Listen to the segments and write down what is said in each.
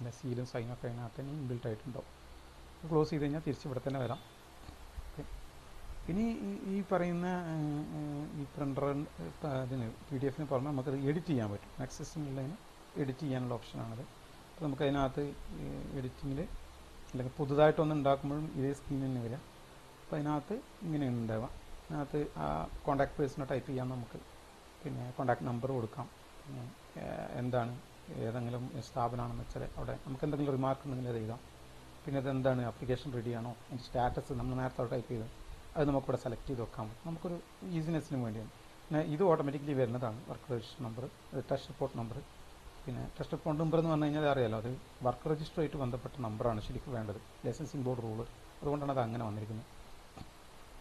പിന്നെ സീലും സൈനും ഒക്കെ അതിനകത്ത് തന്നെ ഇൻബിൽട്ട് ആയിട്ടുണ്ടാവും. ക്ലോസ് ചെയ്ത് കഴിഞ്ഞാൽ തിരിച്ച് ഇവിടെ തന്നെ വരാം. ഇനി ഈ- പറയുന്ന ഈ പ്രിന്റർ ഇതിന് പി ഡി എഫിന് പുറമെ നമുക്കത് എഡിറ്റ് ചെയ്യാൻ പറ്റും. നെക്സസിനുള്ളതിന് എഡിറ്റ് ചെയ്യാനുള്ള ഓപ്ഷനാണത് അപ്പോൾ നമുക്ക് അതിനകത്ത് എഡിറ്റിങ്ങിൽ അല്ലെങ്കിൽ പുതുതായിട്ടൊന്ന് ഉണ്ടാക്കുമ്പോഴും ഇതേ സ്ക്രീൻ തന്നെ വരിക അപ്പോൾ അതിനകത്ത് ഇങ്ങനെ ഉണ്ടാവാം. അതിനകത്ത് ആ കോൺടാക്ട് പേഴ്സണെ ടൈപ്പ് ചെയ്യാൻ നമുക്ക്. പിന്നെ കോൺടാക്ട് നമ്പർ കൊടുക്കാം. എന്താണ് ഏതെങ്കിലും സ്ഥാപനമാണെന്ന് വെച്ചാൽ അവിടെ നമുക്ക് എന്തെങ്കിലും റിമാർക്ക് ഉണ്ടെങ്കിൽ അത് എഴുതാം. പിന്നെ അതെന്താണ്? റെഡി ആണോ? അതിന്റെ സ്റ്റാറ്റസ് നമ്മൾ നേരത്തെ ടൈപ്പ് ചെയ്ത്. അത് നമുക്കിവിടെ സെലക്ട് ചെയ്ത് പറ്റും. നമുക്കൊരു ഈസിനെസ്സിന് വേണ്ടിയാണ്. പിന്നെ ഇത് ഓട്ടോമാറ്റിക്കലി വരുന്നതാണ്. Work register number test report number പിന്നെ ടെസ്റ്റ് റിപ്പോർട്ട് നമ്പർ എന്ന് പറഞ്ഞു കഴിഞ്ഞാൽ അറിയാലോ അത് വർക്ക് രജിസ്റ്ററുമായിട്ട് ബന്ധപ്പെട്ട നമ്പറാണ് ശരിക്കും വേണ്ടത്. ലൈസൻസിങ് ബോർഡ് റൂൾ അതുകൊണ്ടാണ് അത് അങ്ങനെ വന്നിരിക്കുന്നത്.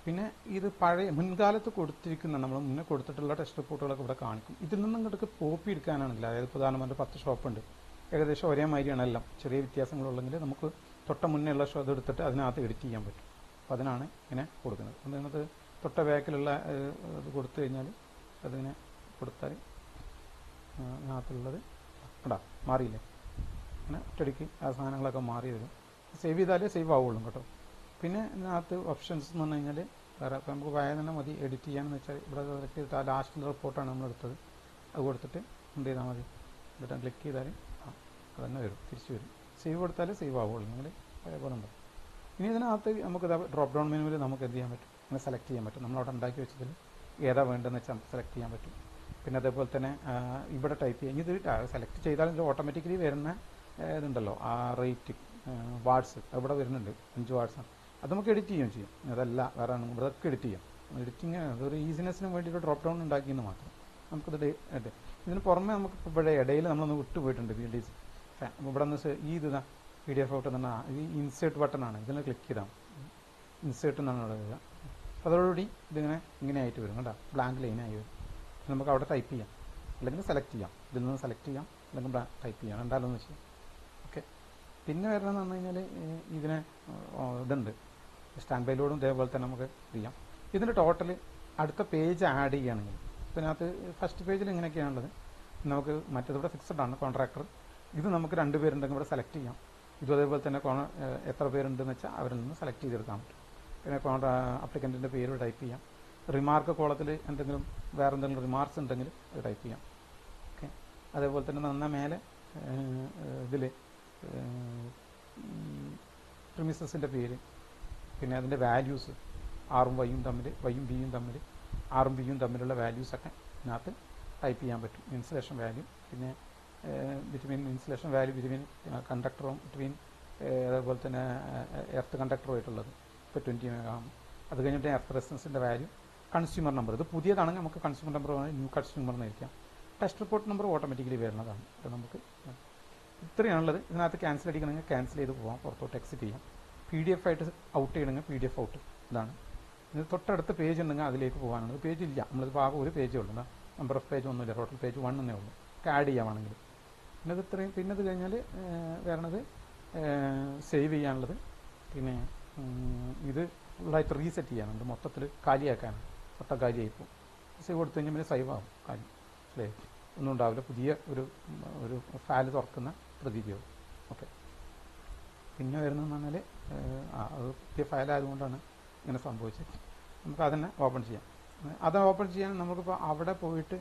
പിന്നെ ഇത് പഴയ മുൻകാലത്ത് കൊടുത്തിരിക്കുന്ന നമ്മൾ മുന്നേ കൊടുത്തിട്ടുള്ള ടെസ്റ്റ് റിപ്പോർട്ടുകളൊക്കെ ഇവിടെ കാണിക്കും. ഇതിൽ നിന്നും ഇങ്ങോട്ട് കോപ്പി എടുക്കാനാണെങ്കിൽ അതായത് പ്രധാനമന്ത്രി പത്ത് ഷോപ്പുണ്ട് ഏകദേശം ഒരേ മാതിരിയാണ് എല്ലാം. ചെറിയ വ്യത്യാസങ്ങളുള്ളെങ്കിൽ നമുക്ക് തൊട്ട മുന്നേ ഉള്ള ഷോ എടുത്തിട്ട് അതിനകത്ത് എഡിറ്റ് ചെയ്യാൻ പറ്റും. അപ്പോൾ അതിനാണ് ഇങ്ങനെ കൊടുക്കുന്നത്. അതിനകത്ത് തൊട്ട ബാക്കിലുള്ള ഇത് കൊടുത്തു കഴിഞ്ഞാൽ അതിങ്ങനെ കൊടുത്താൽ അതിനകത്തുള്ളത് ഇടാ മാറിയില്ലേ? അങ്ങനെ ഒറ്റടിക്ക് ആ സാധനങ്ങളൊക്കെ മാറി വരും. സേവ് ചെയ്താലേ സേവ് ആവുള്ളൂ കേട്ടോ. പിന്നെ ഇതിനകത്ത് ഓപ്ഷൻസ് എന്ന് പറഞ്ഞു കഴിഞ്ഞാൽ വേറെ ഇപ്പം നമുക്ക് വായ തന്നെ മതി എഡിറ്റ് ചെയ്യാന്ന് വെച്ചാൽ ഇവിടെ സെലക്ട് ചെയ്തിട്ട് ആ ലാസ്റ്റിന്റെ റിപ്പോർട്ടാണ് നമ്മൾ എടുത്തത്. അത് കൊടുത്തിട്ട് എന്ത് ചെയ്താൽ മതി? എന്നിട്ട് ക്ലിക്ക് ചെയ്താൽ ആ അത് തന്നെ വരും തിരിച്ചു വരും. സേവ് കൊടുത്താലേ സേവ് ആവുള്ളൂ നിങ്ങൾ പോലെ ഉണ്ട് ഇനി ഇതിനകത്ത് നമുക്ക് ഡ്രോപ്പ് ഡൗൺ മെനുവിൽ നമുക്ക് എന്ത് ചെയ്യാൻ പറ്റും? അങ്ങനെ സെലക്ട് ചെയ്യാൻ പറ്റും. നമ്മളവിടെ ഉണ്ടാക്കി വെച്ചതിൽ ഏതാ വേണ്ടതെന്ന് വെച്ചാൽ നമുക്ക് സെലക്ട് ചെയ്യാൻ പറ്റും. പിന്നെ അതേപോലെ തന്നെ ഇവിടെ ടൈപ്പ് ചെയ്യാം. ഇത് സെലക്ട് ചെയ്താൽ ഇത് ഓട്ടോമാറ്റിക്കലി വരുന്ന ഇതുണ്ടല്ലോ ആ റേറ്റ് വാട്സ് അവിടെ വരുന്നുണ്ട്. അഞ്ച് വാട്സ് അത് നമുക്ക് എഡിറ്റ് ചെയ്യുകയും ചെയ്യാം. അതല്ല വേറെ ഇതൊക്കെ എഡിറ്റ് ചെയ്യാം. എഡിറ്റിങ് അതൊരു ഈസിനെസ്സിന് വേണ്ടിയിട്ട് ഡ്രോപ്പ് ഡൗൺ ഉണ്ടാക്കിയെന്ന് മാത്രം. നമുക്കത്. ഇതിന് പുറമെ നമുക്ക് ഇവിടെ ഇടയിൽ നമ്മളൊന്ന് വിട്ടുപോയിട്ടുണ്ട് പോയിട്ടുണ്ട് ഡി ഇവിടെ നിന്ന് ഈ ഇത് പി ഡി എഫ് ഔട്ട് തന്നെ ഈ ഇൻസേർട്ട് ബട്ടൺ ആണ്. ഇതിൽ ക്ലിക്ക് ചെയ്താൽ ഇൻസേർട്ട് എന്നാണ് ഇവിടെ വരിക. അതോടുകൂടി ഇതിങ്ങനെ ഇങ്ങനെ ആയിട്ട് വരും കേട്ടോ. ബ്ലാങ്ക് ലൈനായി വരും. നമുക്ക് അവിടെ ടൈപ്പ് ചെയ്യാം. അല്ലെങ്കിൽ സെലക്ട് ചെയ്യാം. ഇതിൽ നിന്ന് സെലക്ട് ചെയ്യാം. അല്ലെങ്കിൽ ടൈപ്പ് ചെയ്യാം. രണ്ടാലൊന്ന് ചെയ്യാം. ഓക്കെ പിന്നെ വരുന്നതെന്ന് പറഞ്ഞു കഴിഞ്ഞാൽ ഇതിന് ഇതുണ്ട്. സ്റ്റാൻഡ് ബൈ ലോഡും ഇതേപോലെ തന്നെ നമുക്ക് ചെയ്യാം. ഇതിന്റെ ടോട്ടൽ അടുത്ത പേജ് ആഡ് ചെയ്യുകയാണെങ്കിൽ ഇതിനകത്ത് ഫസ്റ്റ് പേജിൽ ഇങ്ങനെയൊക്കെയാണുള്ളത് നമുക്ക് മറ്റേത് ഇവിടെ ഫിക്സഡ് ആണ് കോൺട്രാക്ടർ ഇത് നമുക്ക് രണ്ട് പേരുണ്ടെങ്കിൽ ഇവിടെ സെലക്ട് ചെയ്യാം. ഇതും അതേപോലെ തന്നെ കോൺ- എത്ര പേരുണ്ടെന്ന് വെച്ചാൽ അവരിൽ നിന്ന് സെലക്ട് ചെയ്തെടുക്കാൻ പറ്റും. പിന്നെ കോൺട്രാ അപ്ലിക്കന്റിന്റെ പേര് ടൈപ്പ് ചെയ്യാം. റിമാർക്ക് കോളത്തിൽ എന്തെങ്കിലും വേറെ എന്തെങ്കിലും റിമാർക്സ് ഉണ്ടെങ്കിൽ അത് ടൈപ്പ് ചെയ്യാം. ഓക്കെ അതേപോലെ തന്നെ നന്ന മേലെ ഇതിൽ പ്രിമിസസിന്റെ പേര് പിന്നെ അതിന്റെ വാല്യൂസ് ആറും വൈയും തമ്മിൽ വൈയും ബിയും തമ്മിൽ ആറും ബിയും തമ്മിലുള്ള വാല്യൂസൊക്കെ ഇതിനകത്ത് ടൈപ്പ് ചെയ്യാൻ പറ്റും. ഇൻസുലേഷൻ വാല്യൂ പിന്നെ ബിറ്റ്വീൻ ഇൻസുലേഷൻ വാല്യൂ ബിറ്റ്വീൻ കണ്ടക്ടറും ബിറ്റ്വീൻ അതേപോലെ തന്നെ എർത്ത് കണ്ടക്ടറുമായിട്ടുള്ളത് ഇപ്പോൾ ട്വന്റി മെഗാം അത് കഴിഞ്ഞിട്ട് എർത്ത് റെസിസ്റ്റൻസിന്റെ വാല്യൂ കൺസ്യൂമർ നമ്പർ ഇത് പുതിയതാണെങ്കിൽ നമുക്ക് കൺസ്യൂമർ നമ്പർ ന്യൂ കൺസ്യൂമർ എന്നായിരിക്കാം ടെസ്റ്റ് റിപ്പോർട്ട് നമ്പർ ഓട്ടോമാറ്റിക്കലി വരുന്നതാണ്. അത് നമുക്ക് ഇത്രയാണുള്ളത്. ഇതിനകത്ത് ക്യാൻസൽ അടിക്കണമെങ്കിൽ ക്യാൻസൽ ചെയ്ത് പോകാം പുറത്തോട്ട് എക്സിറ്റ് ചെയ്യാം. പി ഡി എഫ് ആയിട്ട് ഔട്ട് ചെയ്യണമെങ്കിൽ പി ഡി എഫ് ഔട്ട് ഇതാണ്. ഇത് തൊട്ടടുത്ത പേജ് ഉണ്ടെങ്കിൽ അതിലേക്ക് പോകാനാണ്. പേജ് ഇല്ല. നമ്മളിത് ആകെ ഒരു പേജേ ഉള്ളൂ. നമ്പർ ഓഫ് പേജ് ഒന്നുമില്ല. ടോട്ടൽ പേജ് വൺ എന്നേ ഉള്ളൂ. ആഡ് ചെയ്യാമാണെങ്കിൽ പിന്നെ ഇത് ഇത്രയും. പിന്നെ ഇത് കഴിഞ്ഞാൽ വരണത് സേവ് ചെയ്യാനുള്ളത്. പിന്നെ ഇത് ഫുള്ളായിട്ട് റീസെറ്റ് ചെയ്യാനുണ്ട്. മൊത്തത്തിൽ കാലിയാക്കാനാണ്. മൊത്തം പോകും. സേവ് കൊടുത്തു കഴിഞ്ഞാൽ പിന്നെ സേവ് ആവും കാലി. അല്ലേ? ഒന്നും ഉണ്ടാവില്ല. പുതിയ ഒരു ഒരു ഫയൽ തുറക്കുന്ന പ്രതീതിയാവും. ഓക്കെ പിന്നെ വരുന്നതെന്ന് പറഞ്ഞാൽ അത് പുതിയ ഫയലായതുകൊണ്ടാണ് ഇങ്ങനെ സംഭവിച്ചത്. നമുക്ക് അതന്നെ ഓപ്പൺ ചെയ്യാം. അത് ഓപ്പൺ ചെയ്യാൻ നമുക്കിപ്പോൾ അവിടെ പോയിട്ട്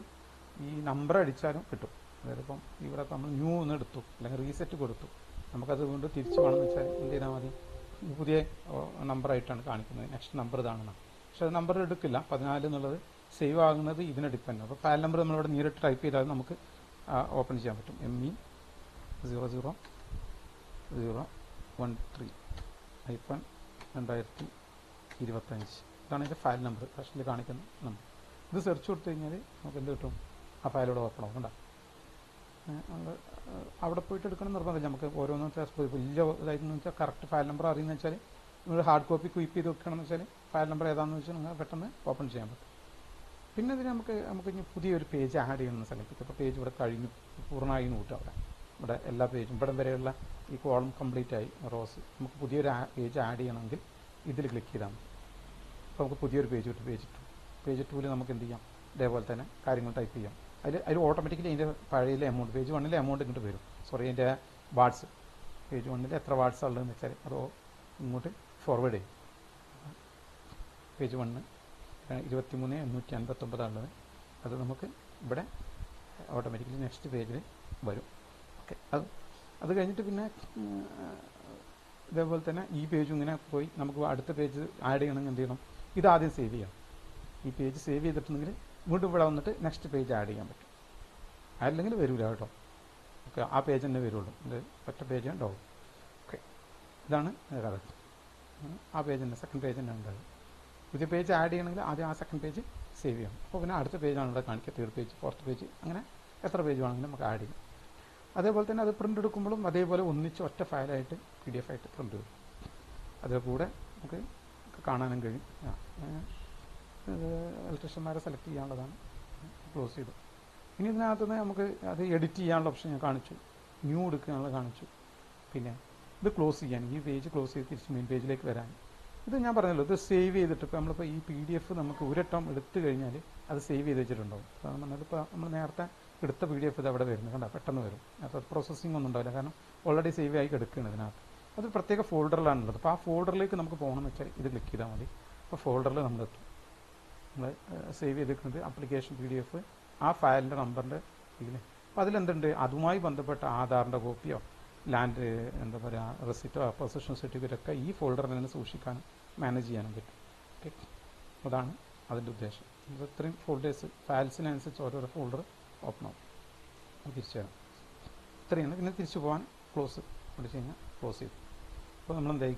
ഈ നമ്പർ അടിച്ചാലും കിട്ടും. അതായത് ഇപ്പം ഇവിടെ നമ്മൾ ന്യൂ ഒന്ന് എടുത്തു അല്ലെങ്കിൽ റീസെറ്റ് കൊടുത്തു. നമുക്കത് വീണ്ടും തിരിച്ചു വേണമെന്ന് വെച്ചാൽ എന്ത് ചെയ്താൽ മതി? പുതിയ നമ്പറായിട്ടാണ് കാണിക്കുന്നത്. നെക്സ്റ്റ് നമ്പർ ഇതാണെന്ന് പക്ഷെ അത് നമ്പർ എടുക്കില്ല. പതിനാല് എന്നുള്ളത് സേവ് ആകുന്നത് ഇതിനെ ഡിപ്പെൻഡ് അപ്പോൾ ഫയൽ നമ്പർ നമ്മളിവിടെ നേരിട്ട് ടൈപ്പ് ചെയ്താൽ നമുക്ക് ഓപ്പൺ ചെയ്യാൻ പറ്റും. M E zero zero zero one three hyphen രണ്ടായിരത്തി ഇരുപത്തഞ്ച്. ഇതാണ് എന്റെ ഫയൽ നമ്പർ. ഫസ്റ്റിൽ കാണിക്കുന്ന നമ്പർ. ഇത് സെർച്ച് കൊടുത്തു കഴിഞ്ഞാൽ നമുക്ക് എന്ത് കിട്ടും? ആ ഫയലോട് ഓപ്പൺ ആവും ഏഹ് അവിടെ പോയിട്ട് എടുക്കണം നിർബന്ധമില്ല. നമുക്ക് ഓരോന്ന് വലിയ ഇതായിരുന്നു വെച്ചാൽ കറക്റ്റ് ഫയൽ നമ്പർ അറിയുന്ന വെച്ചാൽ നിങ്ങൾ ഹാർഡ് കോപ്പി ക്വിപ്പ് ചെയ്ത് വെക്കണമെന്ന് വെച്ചാൽ ഫയൽ നമ്പർ ഏതാണെന്ന് വെച്ചാൽ നിങ്ങൾ പെട്ടെന്ന് ഓപ്പൺ ചെയ്യാൻ പറ്റും. പിന്നെ ഇതിന് നമുക്ക് നമുക്ക് ഇനി പുതിയൊരു പേജ് ആഡ് ചെയ്യണമെന്ന് സ്ഥലത്തേക്ക് ഇപ്പോൾ പേജ് ഇവിടെ കഴിഞ്ഞു പൂർണമായി നോട്ടും അവിടെ ഇവിടെ എല്ലാ പേജും. ഇവിടെ വരെയുള്ള ഈ കോളം കംപ്ലീറ്റ് ആയി. റോസ് നമുക്ക് പുതിയൊരു പേജ് ആഡ് ചെയ്യണമെങ്കിൽ ഇതിൽ ക്ലിക്ക് ചെയ്താൽ മതി. അപ്പോൾ നമുക്ക് പുതിയൊരു പേജ് കിട്ടും. പേജ് ടു പേജ് ടൂവിൽ നമുക്ക് എന്ത് ചെയ്യാം? ഇതേപോലെ തന്നെ കാര്യങ്ങൾ ടൈപ്പ് ചെയ്യാം. അതിൽ അതിൽ ഓട്ടോമാറ്റിക്കലി അതിന്റെ പഴയയിലെ എമൗണ്ട് പേജ് വണ്ണിലെ എമൗണ്ട് ഇങ്ങോട്ട് വരും. സോറി അതിന്റെ വാട്സ് പേജ് വണ്ണിൽ എത്ര വാട്സ് ഉള്ളതെന്ന് വെച്ചാൽ അത് ഇങ്ങോട്ട് ഫോർവേഡ് ചെയ്യും. പേജ് വണ്ണ് ഇരുപത്തി മൂന്ന് എണ്ണൂറ്റി അൻപത്തൊമ്പതാണുള്ളത് അത് നമുക്ക് ഇവിടെ ഓട്ടോമാറ്റിക്കലി നെക്സ്റ്റ് പേജിൽ വരും. ഓക്കെ അത് അത് കഴിഞ്ഞിട്ട് പിന്നെ ഇതേപോലെ തന്നെ ഈ പേജും ഇങ്ങനെ പോയി. നമുക്ക് അടുത്ത പേജ് ആഡ് ചെയ്യണമെങ്കിൽ എന്ത് ചെയ്യണം? ഇത് ആദ്യം സേവ് ചെയ്യാം. ഈ പേജ് സേവ് ചെയ്തിട്ടുണ്ടെങ്കിൽ വീണ്ടും ഇവിടെ വന്നിട്ട് നെക്സ്റ്റ് പേജ് ആഡ് ചെയ്യാൻ പറ്റും. അല്ലെങ്കിൽ വരില്ല കേട്ടോ. ഓക്കെ ആ പേജ് തന്നെ വരുള്ളൂ. ഒറ്റ പേജ് ഉണ്ടാവും ഓക്കെ ഇതാണ് കഥ ആ പേജ് തന്നെ സെക്കൻഡ് പേജ് തന്നെ ഉണ്ടാവും പുതിയ പേജ് ആഡ് ചെയ്യണമെങ്കിൽ ആദ്യം ആ സെക്കൻഡ് പേജ് സേവ് ചെയ്യണം. അപ്പോൾ പിന്നെ അടുത്ത പേജാണ് ഇവിടെ കാണിക്കുക. തേർഡ് പേജ് ഫോർത്ത് പേജ് അങ്ങനെ എത്ര പേജ് വേണമെങ്കിലും നമുക്ക് ആഡ് ചെയ്യും. അതേപോലെ തന്നെ അത് പ്രിന്റ് എടുക്കുമ്പോഴും അതേപോലെ ഒന്നിച്ച് ഒറ്റ ഫയലായിട്ട് പി ഡി എഫ് ആയിട്ട് പ്രിന്റ് വരും അതിൽ നമുക്ക് കാണാനും കഴിയും. ഇലക്ട്രീഷ്യന്മാരെ സെലക്ട് ചെയ്യാനുള്ളതാണ്. ക്ലോസ് ചെയ്തു. ഇനി ഇതിനകത്ത് നിന്ന് നമുക്ക് അത് എഡിറ്റ് ചെയ്യാനുള്ള ഓപ്ഷൻ ഞാൻ കാണിച്ചു. ന്യൂ എടുക്കാനുള്ള കാണിച്ചു. പിന്നെ ഇത് ക്ലോസ് ചെയ്യാൻ ഈ പേജ് ക്ലോസ് ചെയ്ത് തിരിച്ച് മെയിൻ പേജിലേക്ക് വരാൻ. ഇത് ഞാൻ പറഞ്ഞല്ലോ ഇത് സേവ് ചെയ്തിട്ട് ഇപ്പോൾ നമ്മളിപ്പോൾ ഈ പി ഡി എഫ് നമുക്ക് ഒരട്ടം എടുത്തു കഴിഞ്ഞാൽ അത് സേവ് ചെയ്ത് വെച്ചിട്ടുണ്ടാവും. അതാണ് ഇപ്പോൾ നമ്മൾ നേരത്തെ എടുത്ത പി ഡി എഫ് ഇത് അവിടെ വരുന്നത് കണ്ട? പെട്ടെന്ന് വരും. അപ്പോൾ പ്രോസസ്സിംഗ് ഒന്നും ഉണ്ടാവില്ല. കാരണം ഓൾറെഡി സേവ് ആയി എടുക്കുകയാണ് ഇതിനകത്ത്. അത് പ്രത്യേക ഫോൾഡറിലാണുള്ളത്. അപ്പോൾ ആ ഫോൾഡറിലേക്ക് നമുക്ക് പോകണമെന്ന് വെച്ചാൽ ഇത് ക്ലിക്ക് ചെയ്താൽ മതി. അപ്പോൾ ഫോൾഡറിൽ നമ്മൾ എത്തും. നമ്മൾ സേവ് ചെയ്തിരിക്കുന്നത് അപ്ലിക്കേഷൻ പി ഡി എഫ് ആ ഫയലിന്റെ നമ്പറിന്റെ ഇതിൽ അപ്പോൾ അതിലെന്തുണ്ട്? അതുമായി ബന്ധപ്പെട്ട ആധാറിന്റെ കോപ്പിയോ ലാൻഡ് എന്താ പറയുക റെസിറ്റോ പൊസിഷൻ സർട്ടിഫിക്കറ്റ് ഒക്കെ ഈ ഫോൾഡറിൽ തന്നെ സൂക്ഷിക്കാനും മാനേജ് ചെയ്യാനും പറ്റും. ഓക്കെ അതാണ് അതിന്റെ ഉദ്ദേശം. ഇത് ഇത്രയും ഫോൾഡേഴ്സ് ഫയൽസിനനുസരിച്ച് ഓരോരോ ഫോൾഡർ ഓപ്പൺ ആവും. തിരിച്ചു തരാം ഇത്രയാണ്. പിന്നെ തിരിച്ചു പോകാൻ ക്ലോസ് പഠിച്ചു കഴിഞ്ഞാൽ ക്ലോസ് ചെയ്തു. അപ്പോൾ നമ്മൾ എന്തായി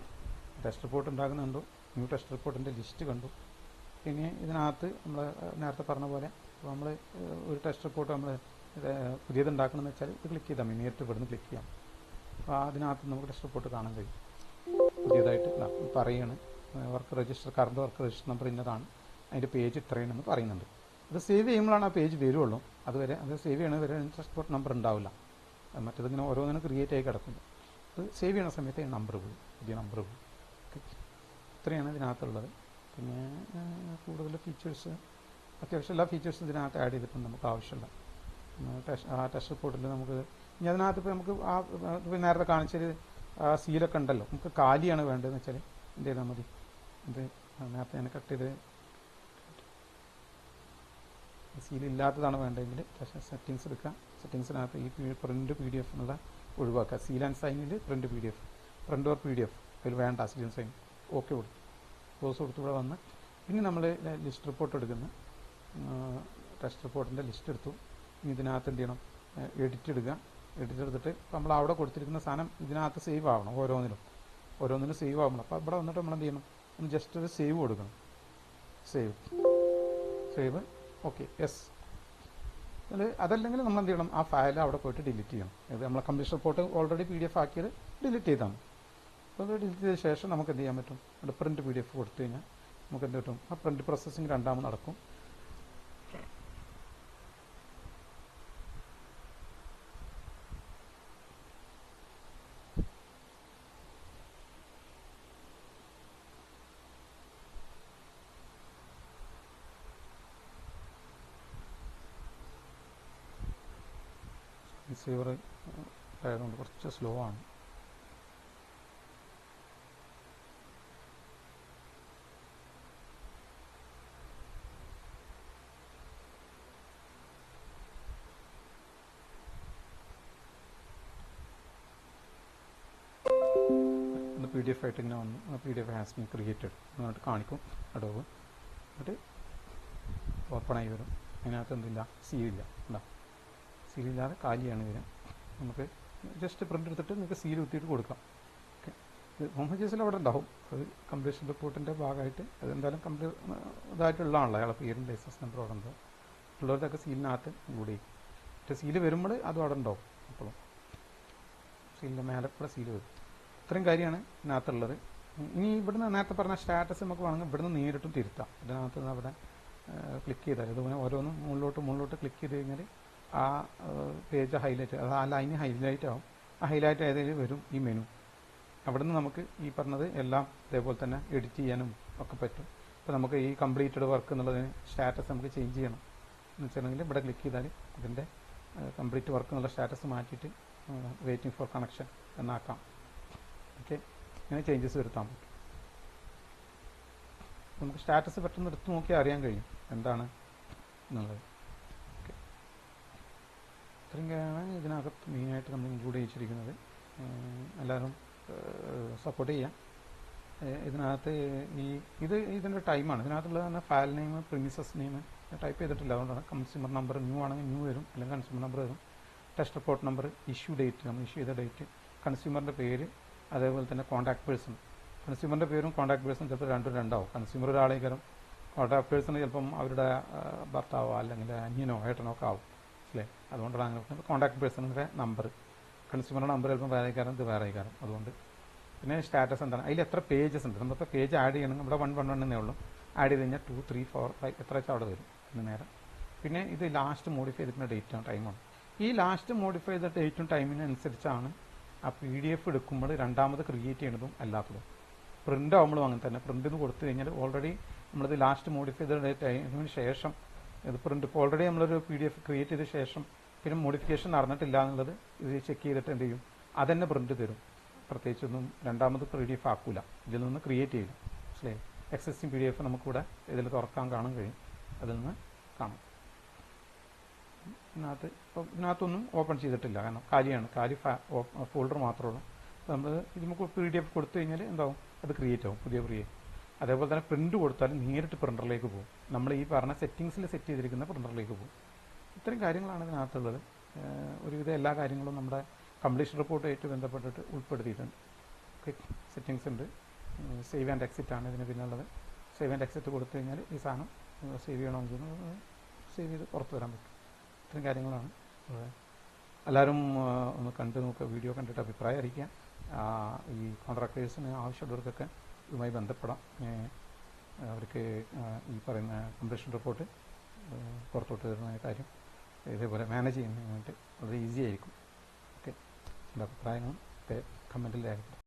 ടെസ്റ്റ് റിപ്പോർട്ട് ഉണ്ടാകുന്നുണ്ടോ ന്യൂ ടെസ്റ്റ് റിപ്പോർട്ടിന്റെ ലിസ്റ്റ് കണ്ടു. പിന്നെ ഇതിനകത്ത് നമ്മൾ നേരത്തെ പറഞ്ഞ പോലെ നമ്മൾ ഒരു ടെസ്റ്റ് റിപ്പോർട്ട് നമ്മൾ പുതിയത് ഉണ്ടാക്കണമെന്ന് വെച്ചാൽ ഇത് ക്ലിക്ക് ചെയ്താൽ മതി. നേരിട്ട് ഇവിടുന്ന് ക്ലിക്ക് ചെയ്യാം. അപ്പോൾ അതിനകത്ത് നമുക്ക് ടെസ്റ്റ് റിപ്പോർട്ട് കാണാൻ കഴിയും. പുതിയതായിട്ട് പറയാണ്. Work register current work register number ഇന്നതാണ്. അതിന്റെ പേജ് ഇത്രയാണെന്ന് പറയുന്നുണ്ട്. അത് സേവ് ചെയ്യുമ്പോഴാണ് ആ പേജ് വരുള്ളൂ. അതുവരെ അത് സേവ് ചെയ്യണ വരെ ട്രാൻസ്പോർട്ട് നമ്പർ ഉണ്ടാവില്ല. മറ്റേതിങ്ങനെ ഓരോന്നിനും ക്രിയേറ്റ് ആയി കിടക്കുന്നു. അത് സേവ് ചെയ്യണ സമയത്ത് നമ്പർ പോകും പുതിയ നമ്പർ പോകും ഇത്രയാണ് ഇതിനകത്തുള്ളത്. പിന്നെ കൂടുതൽ ഫീച്ചേഴ്സ് അത്യാവശ്യം എല്ലാ ഫീച്ചേഴ്സും ഇതിനകത്ത് ആഡ് ചെയ്തിട്ടുണ്ട് നമുക്ക് ടെസ്റ്റ് ആ ടെസ്റ്റ് റിപ്പോർട്ടിൽ നമുക്ക് ഇനി അതിനകത്ത് ഇപ്പോൾ നമുക്ക് ആ നേരത്തെ കാണിച്ചൊരു സീലൊക്കെ ഉണ്ടല്ലോ. നമുക്ക് കാലിയാണ് വേണ്ടതെന്ന് വെച്ചാൽ എന്ത് ചെയ്താൽ മതി? ഇത് ആ, നേരത്തെ ഞാൻ കട്ട് ചെയ്ത് സീൽ വേണ്ടതെങ്കിൽ പക്ഷേ സെറ്റിങ്സ് എടുക്കുക സെറ്റിങ്സിനകത്ത് ഈ പ്രിന്റ് പി ഡി എഫ് എന്നുള്ള ഒഴിവാക്കുക. Seal and സൈനിൽ print P D F print or P D F അതിൽ വേണ്ട സീൽ ആൻഡ് സൈൻ ഓക്കെ കൊടുത്തു. ക്ലോസ് കൊടുത്ത്. ഇവിടെ വന്ന്. പിന്നെ നമ്മൾ ലിസ്റ്റ് റിപ്പോർട്ട് എടുക്കുന്നു. ടെസ്റ്റ് റിപ്പോർട്ടിന്റെ ലിസ്റ്റ് എടുത്തു. ഇനി ഇതിനകത്ത് എന്ത് ചെയ്യണം? എഡിറ്റ് എടുക്കുക എഡിറ്റ് എടുത്തിട്ട് നമ്മൾ അവിടെ കൊടുത്തിരിക്കുന്ന സാധനം ഇതിനകത്ത് സേവ് ആവണം ഓരോന്നിലും. ഓരോന്നിനും സേവ് ആവണം. അപ്പോൾ ഇവിടെ വന്നിട്ട് നമ്മൾ എന്ത് ചെയ്യണം? ഒന്ന് ജസ്റ്റ് ഒരു സേവ് കൊടുക്കണം. സേവ് സേവ് ഓക്കെ യെസ് അതല്ലെങ്കിൽ നമ്മൾ എന്ത് ചെയ്യണം? ആ ഫയൽ അവിടെ പോയിട്ട് ഡിലീറ്റ് ചെയ്യണം. ഇത് നമ്മളെ computer report already P D F ആക്കിയത് ഡിലീറ്റ് ചെയ്താണ്. അപ്പോൾ അത് ഡിലീറ്റ് ചെയ്ത ശേഷം നമുക്ക് എന്ത് ചെയ്യാൻ പറ്റും? അവിടെ പ്രിന്റ് പി ഡി എഫ് കൊടുത്തു കഴിഞ്ഞാൽ നമുക്ക് എന്ത് കിട്ടും? ആ പ്രിന്റ് പ്രോസസ്സിങ് രണ്ടാമത് നടക്കും. റിസീവർ ആയതുകൊണ്ട് കുറച്ച് സ്ലോ ആണ്. പി ഡി എഫ് ആയിട്ട് ഇങ്ങനെ വന്നു. P D F has been created എന്നിട്ട് കാണിക്കും അടവ് എന്നിട്ട് ഓപ്പണായി വരും. അതിനകത്ത് എന്തില്ല? ഇല്ല. എന്താ സീലില്ലാതെ കാലിയാണ് വരിക. നമുക്ക് ജസ്റ്റ് പ്രിന്റ് എടുത്തിട്ട് നിങ്ങൾക്ക് സീൽ കുത്തിയിട്ട് കൊടുക്കാം. ഓക്കെ ഇത് ഹോം ഹജേഴ്സിൽ അവിടെ ഉണ്ടാവും. അത് കംപ്ലീഷൻ റിപ്പോർട്ടിന്റെ ഭാഗമായിട്ട് അതെന്തായാലും കംപ്ലീറ്റ് ഇതായിട്ടുള്ളതാണല്ലോ. അയാളെ പേരും ലൈസൻസ് നമ്പർ അവിടെ ഉണ്ടാവും ഉള്ളവരുടെയൊക്കെ സീലിനകത്ത് കൂടി. മറ്റേ സീൽ വരുമ്പോൾ അതും അവിടെ ഉണ്ടാവും അപ്പോഴും സീലിന്റെ മേലെ കൂടെ സീൽ വരും. ഇത്രയും കാര്യമാണ് ഇതിനകത്തുള്ളത്. ഇനി ഇവിടുന്ന് നേരത്തെ പറഞ്ഞ സ്റ്റാറ്റസ് നമുക്ക് വേണമെങ്കിൽ ഇവിടുന്ന് നേരിട്ടും തിരുത്താം. ഇതിനകത്ത് അവിടെ ക്ലിക്ക് ചെയ്താൽ ഇതുപോലെ ഓരോന്നും മുകളിലോട്ട് മുകളിലോട്ട് ക്ലിക്ക് ചെയ്ത് കഴിഞ്ഞാൽ ആ പേജ് ഹൈലൈറ്റ് അത് ആ ലൈന് ഹൈലൈറ്റ് ആവും. ആ ഹൈലൈറ്റ് ആയതിൽ വരും ഈ മെനു. അവിടെ നിന്ന് നമുക്ക് ഈ പറഞ്ഞത് എല്ലാം ഇതേപോലെ തന്നെ എഡിറ്റ് ചെയ്യാനും ഒക്കെ പറ്റും. അപ്പോൾ നമുക്ക് ഈ കംപ്ലീറ്റഡ് വർക്ക് എന്നുള്ളതിന് സ്റ്റാറ്റസ് നമുക്ക് ചേഞ്ച് ചെയ്യണം. എന്ന് വെച്ചിട്ടുണ്ടെങ്കിൽ ഇവിടെ ക്ലിക്ക് ചെയ്താൽ ഇതിന്റെ കംപ്ലീറ്റ് വർക്ക് എന്നുള്ള സ്റ്റാറ്റസ് മാറ്റിയിട്ട് വെയിറ്റിംഗ് ഫോർ കണക്ഷൻ എന്നാക്കാം. ഓക്കെ? ഇങ്ങനെ ചേഞ്ചസ് വരുത്താൻ പറ്റും. നമുക്ക് സ്റ്റാറ്റസ് പെട്ടെന്ന് എടുത്തു നോക്കിയാൽ അറിയാൻ കഴിയും. എന്താണ് എന്നുള്ളത്. ഇത്രയൊക്കെയാണ് ഇതിനകത്ത് മെയിനായിട്ട് നമ്മൾ ഇൻക്ലൂഡ് ചെയ്യിച്ചിരിക്കുന്നത് എല്ലാവരും സപ്പോർട്ട് ചെയ്യാം. ഇതിനകത്ത് ഈ ഇത് ഇതിന്റെ ടൈമാണ് ഇതിനകത്തുള്ളത് തന്നെ file name premises name type ചെയ്തിട്ടില്ല. അതുകൊണ്ടാണ് കൺസ്യൂമർ നമ്പർ ന്യൂ ആണെങ്കിൽ ന്യൂ വരും. അല്ലെങ്കിൽ കൺസ്യൂമർ നമ്പർ വരും. Test report number issue date നമ്മൾ ഇഷ്യൂ ചെയ്ത ഡേറ്റ് കൺസ്യൂമറിന്റെ പേര് അതേപോലെ തന്നെ കോൺടാക്ട് പേഴ്സൺ കൺസ്യൂമറിന്റെ പേരും കോൺടാക്ട് പേഴ്സൺ ചിലപ്പോൾ രണ്ടും രണ്ടാവും. കൺസ്യൂമർ ഒരാളേക്കാരും കോൺടാക്ട് പേഴ്സൺ ചിലപ്പം അവരുടെ ഭർത്താവോ അല്ലെങ്കിൽ അനിയനോ ഏട്ടനോ ഒക്കെ ആവും. അതുകൊണ്ടാണ് അങ്ങനെ കോൺടാക്ട് പേഴ്സണിന്റെ നമ്പർ കൺസ്യൂമറുടെ നമ്പർ ചിലപ്പോൾ വേറെ കാരണം ഇത് വേറെ കാരണം അതുകൊണ്ട് പിന്നെ സ്റ്റാറ്റസ് എന്താണ്? അതിൽ എത്ര പേജസ് ഉണ്ട്? നമ്മളിപ്പോൾ പേജ് ആഡ് ചെയ്യണമെങ്കിൽ ഇവിടെ വൺ വൺ വൺ എന്നേ ഉള്ളൂ. ആഡ് ചെയ്ത് കഴിഞ്ഞാൽ ടു ത്രീ ഫോർ ഫൈവ് എത്ര വെച്ചാൽ അവിടെ വരും? ഇന്ന് നേരം. പിന്നെ ഇത് ലാസ്റ്റ് മോഡിഫൈ ചെയ്തിട്ടുള്ള ഡേറ്റും ടൈമാണ് ഈ ലാസ്റ്റ് മോഡിഫൈ ചെയ്ത ഡേറ്റും ടൈമിനനുസരിച്ചാണ് ആ പി ഡി എഫ് എടുക്കുമ്പോൾ രണ്ടാമത് ക്രിയേറ്റ് ചെയ്യണതും അല്ലാത്തതും. പ്രിന്റ് ആകുമ്പോഴും അങ്ങനെ തന്നെ. പ്രിന്റ് കൊടുത്തു കഴിഞ്ഞാൽ ഓൾറെഡി നമ്മളിത് ലാസ്റ്റ് മോഡിഫൈ ചെയ്ത ടൈമിന് ശേഷം ഇത് പ്രിന്റ് ഇപ്പോൾ ഓൾറെഡി നമ്മളൊരു പി ഡി എഫ് ക്രിയേറ്റ് ചെയ്ത ശേഷം പിന്നെ മോഡിഫിക്കേഷൻ നടന്നിട്ടില്ല എന്നുള്ളത് ഇത് ചെക്ക് ചെയ്തിട്ട് എന്ത് ചെയ്യും? അതന്നെ പ്രിന്റ് തരും. പ്രത്യേകിച്ചൊന്നും രണ്ടാമത് പി ഡി എഫ് ആക്കൂല. ഇതിൽ നിന്ന് ക്രിയേറ്റ് ചെയ്യും. മനസ്സിലായി? എക്സിസ്റ്റിംഗ് പി ഡി എഫ് നമുക്കിവിടെ ഇതിൽ തുറക്കാൻ കാണാൻ കഴിയും. അതിൽ നിന്ന് കാണാം. ഇതിനകത്ത് ഇപ്പം ഇതിനകത്തൊന്നും ഓപ്പൺ ചെയ്തിട്ടില്ല. കാരണം കാലിയാണ്. കാലി ഫോൾഡർ മാത്രമേ ഉള്ളൂ. നമ്മൾ ഇത് നമുക്ക് പി ഡി എഫ് കൊടുത്തു കഴിഞ്ഞാൽ എന്താവും? അത് ക്രിയേറ്റ് ആവും. പുതിയ ക്രിയേറ്റ് അതേപോലെ തന്നെ പ്രിന്റ് കൊടുത്താൽ നേരിട്ട് പ്രിന്ററിലേക്ക് പോകും. നമ്മൾ ഈ പറഞ്ഞ സെറ്റിങ്സിൽ സെറ്റ് ചെയ്തിരിക്കുന്ന പ്രിന്ററിലേക്ക് പോകും. ഇത്തരം കാര്യങ്ങളാണ് ഇതിനകത്തുള്ളത്. ഒരുവിധം എല്ലാ കാര്യങ്ങളും നമ്മുടെ കംപ്ലീഷൻ റിപ്പോർട്ടുമായിട്ട് ബന്ധപ്പെട്ടിട്ട് ഉൾപ്പെടുത്തിയിട്ടുണ്ട്. ഓക്കെ സെറ്റിങ്സ് ഉണ്ട്. സേവ് ആൻഡ് എക്സിറ്റ് ആണ് ഇതിന് പിന്നുള്ളത് സേവ് ആൻഡ് എക്സിറ്റ് കൊടുത്തു കഴിഞ്ഞാൽ ഈ സാധനം സേവ് ചെയ്യണമെങ്കിൽ സേവ് ചെയ്ത് പുറത്ത് വരാൻ പറ്റും. ഇത്തരം കാര്യങ്ങളാണ്. എല്ലാവരും ഒന്ന് കണ്ടു നോക്കുക വീഡിയോ കണ്ടിട്ട് അഭിപ്രായം അറിയിക്കുക. ഈ കോൺട്രാക്ടേഴ്സിന് ആവശ്യമുള്ളവർക്കൊക്കെ ഇതുമായി ബന്ധപ്പെടാം. അവർക്ക് ഈ പറയുന്ന കംപ്ലീഷൻ റിപ്പോർട്ട് പുറത്തോട്ട് വരുന്ന കാര്യം ഇതേപോലെ മാനേജ് ചെയ്യുന്നതിനായിട്ട് വളരെ ഈസി ആയിരിക്കും. ഓക്കെ. എന്റെ അഭിപ്രായങ്ങളും കമന്റിൽ രേഖപ്പെടുത്തും.